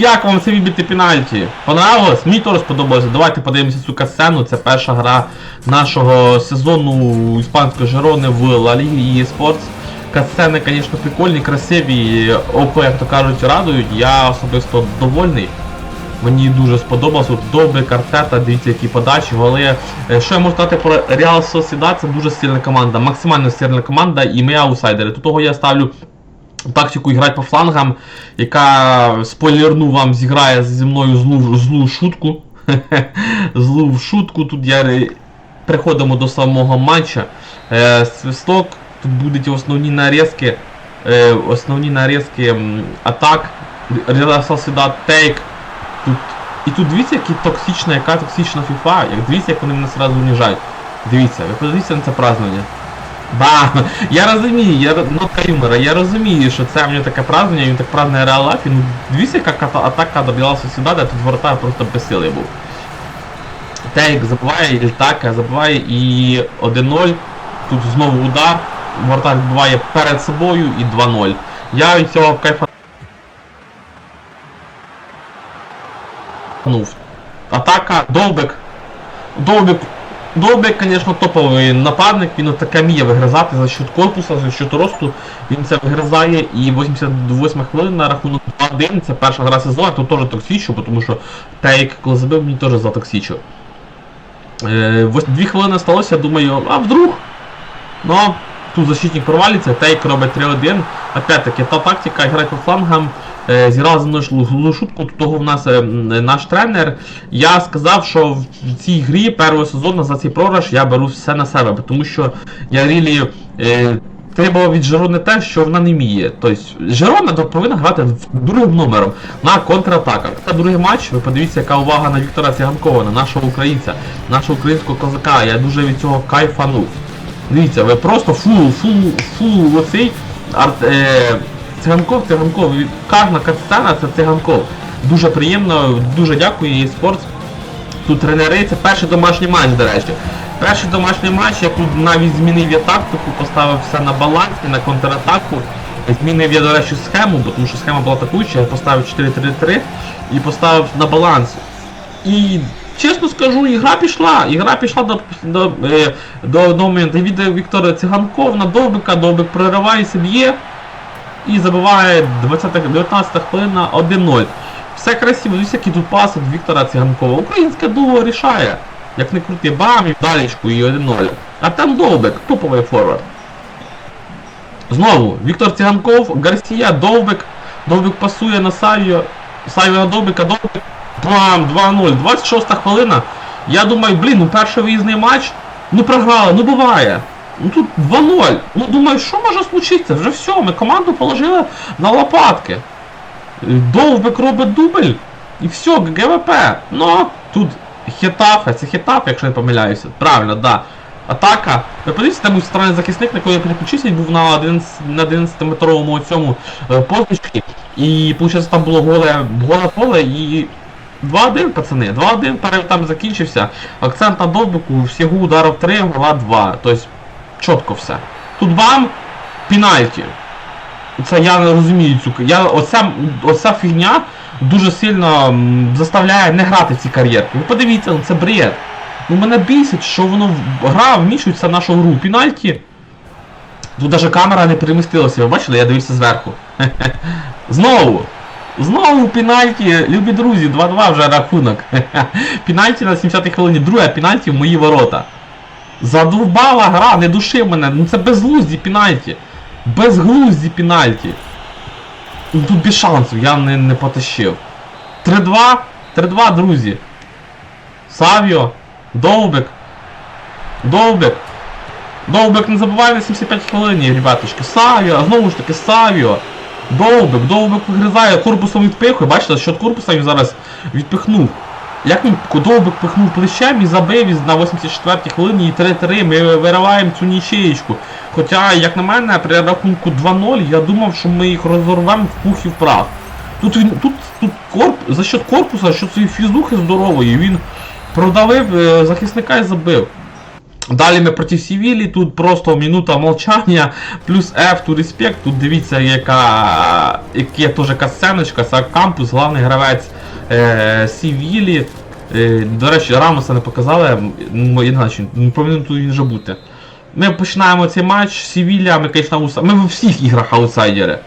як вам це вибити пенальті? Понравилось? Мені теж сподобалося. Давайте подивимося цю касцену. Це перша гра нашого сезону іспанської Жерони в Ла Лігі eSports. Касцени, звісно, прикольні, красиві, око, як то кажуть, радують. Я особисто довольний. Мені дуже сподобалось. Тут добре картета, дивіться, які подачі, голи. Е, Що я можу сказати про Реал Sociedad, це дуже сильна команда, максимально сильна команда, і ми аутсайдери. Тут того я ставлю тактику грати по флангам, яка спойлерну вам зіграє зі мною злу, злу шутку. злу шутку. Тут я приходимо до самого матча. Е, свисток, тут будуть основні нарізки. Е, основні нарізки атак. Real Sociedad Take. Тут, і тут дивіться, які токсична, яка токсична FIFA, як дивіться, як вони мене сразу уніжають. Дивіться, ви подивіться на це празднування. Ба, я розумію, я нотка юмора, я розумію, що це в нього таке празднування, він так празднує Реал Лафі, ну дивіться, яка атака добилася сюди, де тут воротар просто безсилий був. Тейк забиває, Ільтака забиває і 1-0. Тут знову удар. Воротар відбиває перед собою і 2-0. Я від цього кайфа. Атака, Довбик. Довбик. Довбик, звісно, топовий нападник, він таке вміє вигризати за счет корпуса, за счет росту. Він це вигризає і 88 хвилин на рахунок 2-1, це перша гра сезону, тут теж токсичу, тому що Тейк, коли забив, мені теж затоксичив. Е, дві хвилини сталося, я думаю, а вдруг? Ну, тут защитник провалиться, Тейк робить 3-1. Опять-таки, та тактика, грати по флангам, зіграла за мною злу шутку, того в нас е, наш тренер. Я сказав, що в цій грі першого сезону за цей програш я беру все на себе, тому що я рілі. Е, Треба від Жерони те, що вона не вміє. Тобто Жерона повинна грати другим номером на контратаках. Це другий матч. Ви подивіться, яка увага на Віктора Циганкова, на нашого українця, нашого українського козака. Я дуже від цього кайфанув. Дивіться, ви просто фул, фул, фул оцей арт, е, циганков, циганков. І Кожна катсцена це циганков. Дуже приємно, дуже дякую їй спорт. Тут тренери, це перший домашній матч, до речі. Перший домашній матч, я тут навіть змінив я тактику, поставив все на баланс і на контратаку. Змінив я, до речі, схему, бо тому що схема була атакуюча, я поставив 4-3-3 і поставив на баланс. І чесно скажу, ігра пішла. Ігра пішла до, до, е, до одного моменту. Відео Віктора Циганков на Довбика, Довбик проривається, б'є і забиває 20 19 хвилина 1-0. Все красиво, дивіться, який тут пас від Віктора Циганкова. Українське дуо рішає. Як не крути, бам, і вдалечку, і 1-0. А там Довбик, топовий форвард. Знову, Віктор Циганков, Гарсія, Довбик. Довбик пасує на Савіо. Савіо на Довбика, Довбик. Бам, 2-0. 26 хвилина. Я думаю, блін, ну перший виїзний матч. Ну програли, ну буває. Ну тут 2-0. Ну думаю, що може случитися? Вже все, ми команду положили на лопатки. Довбик робить дубль. І все, ГВП. Ну, тут Хетафе, це Хетафе, якщо я помиляюся. Правильно, да. Атака. Ви подивіться, там був странний захисник, на коли я переключився, він був на 11, на 11-метровому цьому е, позначці. І виходить, там було голе, голе поле і 2-1, пацани. 2-1 перед там закінчився. Акцент на довбику, всього ударів 3, гола 2. Тобто, чітко все. Тут бам, пенальті. Це я не розумію цю. Я, оця, оця фігня дуже сильно заставляє не грати ці кар'єрки. Ви подивіться, це бред. Ну мене бісить, що воно гра вмішується в нашу гру. Пенальті. Тут навіть камера не перемістилася, ви бачили, я дивився зверху. Знову! Знову пенальті, любі друзі, 2-2 вже рахунок. пенальті на 70-й хвилині, друге пенальті в мої ворота. Задовбала гра, не души мене, ну це безглузді пенальті. Безглузді пенальті. Тут без шансів, я не, не потащив. 3-2, 3-2, друзі. Савіо, Довбик. Довбик. Довбик не забувай на 75 хвилин, ребяточки. Савіо, знову ж таки Савіо. Довбик, Довбик вигризає, корпусом відпихує. Бачите, що корпуса він зараз відпихнув. Як він Довбик пихнув плечем і забив із- на 84-й хвилині і 3-3, ми вириваємо цю нічеєчку. Хоча, як на мене, при рахунку 2-0 я думав, що ми їх розорвемо в пух і в прах. Тут він тут, тут корп, за счет корпуса, що цієї фізухи здорової, він продавив е, захисника і забив. Далі ми проти Сівілі, тут просто минута мовчання, плюс F to respect. Тут дивіться, яка яке теж касценочка, Кампус, головний гравець е, Сівілі. Е, до речі, Рамоса не показали, я не знаю, чи повинен тут він вже бути. Ми починаємо цей матч, Сівілля, ми, звісно, ауса... ми в всіх іграх аутсайдери.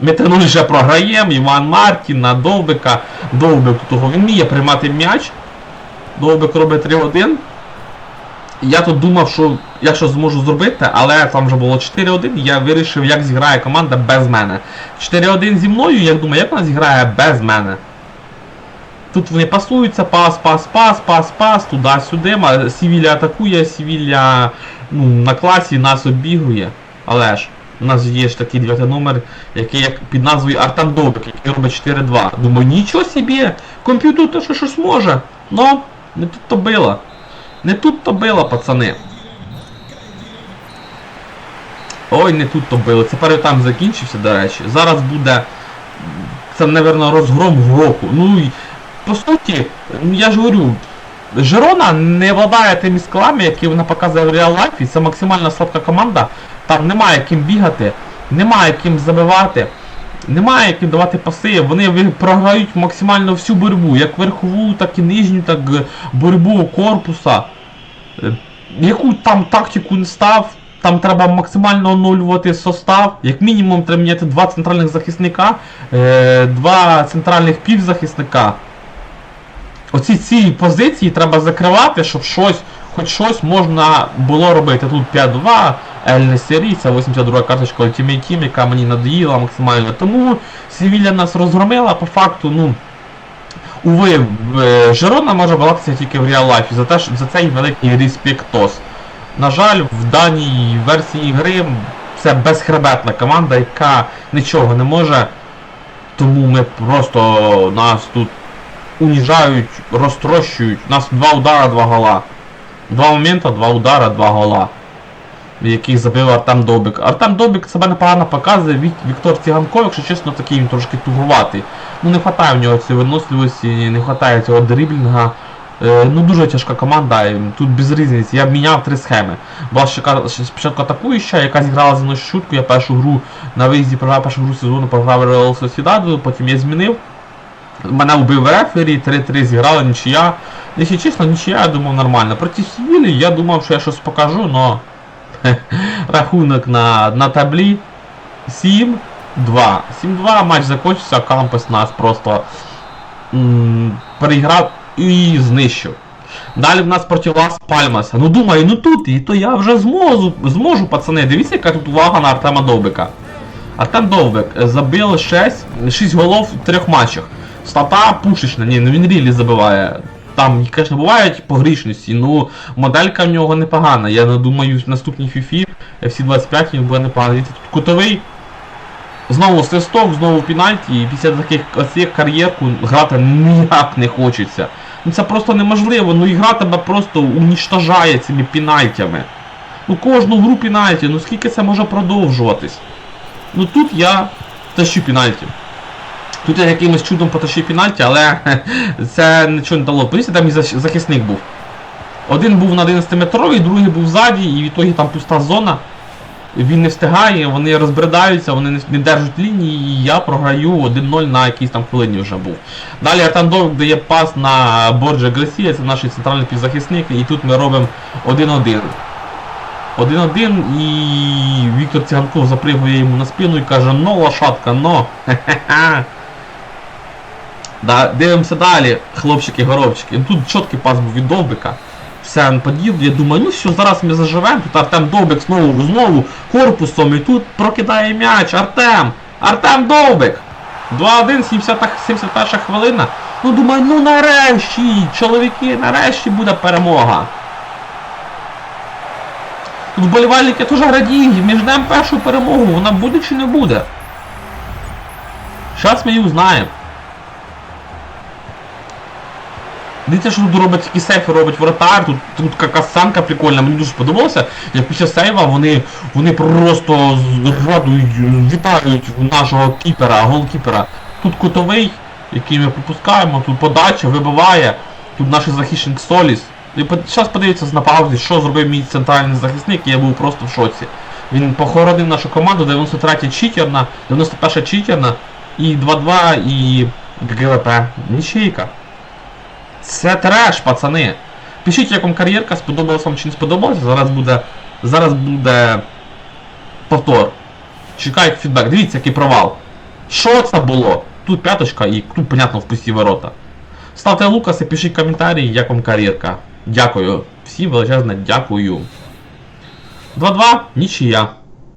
Ми 3 вже програємо, Іван Маркін на Довбика. Довбик того він вміє приймати м'яч. Довбик робить 3-1. Я тут думав, що я щось зможу зробити, але там вже було 4-1, і я вирішив, як зіграє команда без мене. 4-1 зі мною, я думаю, як вона зіграє без мене. Тут вони пасуються, пас, пас, пас, пас, пас, туди-сюди. Сівілля атакує, Сівілля ну, на класі нас обігрує. Але ж, у нас є ж такий дев'ятий номер, який як під назвою Артем Довбик, який робить 4-2. Думаю, нічого собі, комп'ютер то що щось може. Ну, не тут то било. Не тут то било, пацани. Ой, не тут то било. Це перший там закінчився, до речі. Зараз буде. Це, напевно, розгром року. Ну по суті, ну, я ж говорю, Жерона не владає тими складами, які вона показує в реал лайфі. Це максимально слабка команда. Там немає ким бігати, немає ким забивати, немає ким давати паси. Вони програють максимально всю боротьбу, як верхову, так і нижню, так е, боротьбу корпуса. Е, Яку там тактику не став, там треба максимально оновлювати состав. Як мінімум треба міняти два центральних захисника, е, два центральних півзахисника. Оці ці позиції треба закривати, щоб щось, хоч щось можна було робити. Тут 5-2, Ель Сері, це 82 карточка Ultimate Team, яка мені надоїла максимально. Тому Севілля нас розгромила, по факту, ну. Уви, е, Жерона може балакатися тільки в реал лайфі за, те, за цей великий респектос. На жаль, в даній версії гри це безхребетна команда, яка нічого не може. Тому ми просто нас тут уніжають, розтрощують. У нас два удара, два гола. Два моменти, два удара, два гола. Яких забив Артем Добик. Артем Добик себе непогано показує, Вік, Віктор Циганков, якщо чесно, такий він трошки тугуватий. Ну не вистачає в нього цієї виносливості, не вистачає цього дриблінга. Е, ну дуже тяжка команда, тут без різниці. Я міняв три схеми. Була спочатку атакуюча, яка зіграла за мною шутку, я першу гру на виїзді програв першу гру сезону, програв Реал Сосідаду, потім я змінив. Мене вбив рефері, 3-3 зіграли, нічия. Якщо чесно, нічия, я думав нормально. Проти Сівілі я думав, що я щось покажу, но рахунок на, на таблі 7-2. 7-2 матч закончився, Кампус нас просто м, переіграв і знищив. Далі в нас проти Лас Пальмаса. Ну думаю, ну тут і то я вже зможу, зможу, пацани. Дивіться, яка тут увага на Артема Довбика. Артем Довбик забив 6, 6 голов в трьох матчах. Стата пушечна, ні, ну він рілі забиває. Там, звісно, бувають погрішності, ну моделька в нього непогана. Я думаю, в наступній FIFA FC25 він буде непоганий. Тут кутовий. Знову свисток, знову пенальті, і після таких оцих кар'єрку грати ніяк не хочеться. Ну це просто неможливо, ну ігра тебе просто унічтожає цими пенальтями. Ну кожну гру пенальті, ну скільки це може продовжуватись? Ну тут я тащу пенальті. Тут я якимось чудом потащив пенальті, але це нічого не дало. Подивіться, там і захисник був. Один був на 11-метровий, другий був ззаді, і в ітогі там пуста зона. Він не встигає, вони розбридаються, вони не, держать лінії, і я програю 1-0 на якійсь там хвилині вже був. Далі Артем дає пас на Борджа Гресія, це наш центральний півзахисник, і тут ми робимо 1-1. 1-1 і Віктор Циганков запригує йому на спину і каже, ну лошадка, но. Хе-хе-хе. Да, дивимося далі, хлопчики-горобчики. І Тут чіткий пас був від Довбика. Все поділ, я думаю, ну все, зараз ми заживемо. Тут Артем Довбик знову знову корпусом і тут прокидає м'яч. Артем! Артем Довбик! 2-1, 70 71 хвилина. Ну думаю, ну нарешті, чоловіки, нарешті буде перемога. Тут вболівальники теж радіють, ми ждемо першу перемогу, вона буде чи не буде. Зараз ми її узнаємо. Дивіться, що тут робить такі сейфи, робить воротар, тут, тут какасанка прикольна, мені дуже сподобалося, як після сейва вони, вони просто радують, вітають нашого кіпера, голкіпера. Тут кутовий, який ми пропускаємо, тут подача, вибиває, тут наш захисник Соліс. І зараз подивіться на паузі, що зробив мій центральний захисник, і я був просто в шоці. Він похоронив нашу команду, 93 читерна, 91 читерна, і 2-2, і ГГВП. Нічийка. Це треш, пацани. Пишіть, як вам кар'єрка, сподобалось вам чи не сподобалось. Зараз буде. Зараз буде повтор. Чекаю фідбек. Дивіться, який провал. Що це було? Тут п'яточка і тут, понятно, в пусті ворота. Ставте лукаси, пишіть коментарі, як вам кар'єрка. Дякую. Всім величезне дякую. 2-2, нічия.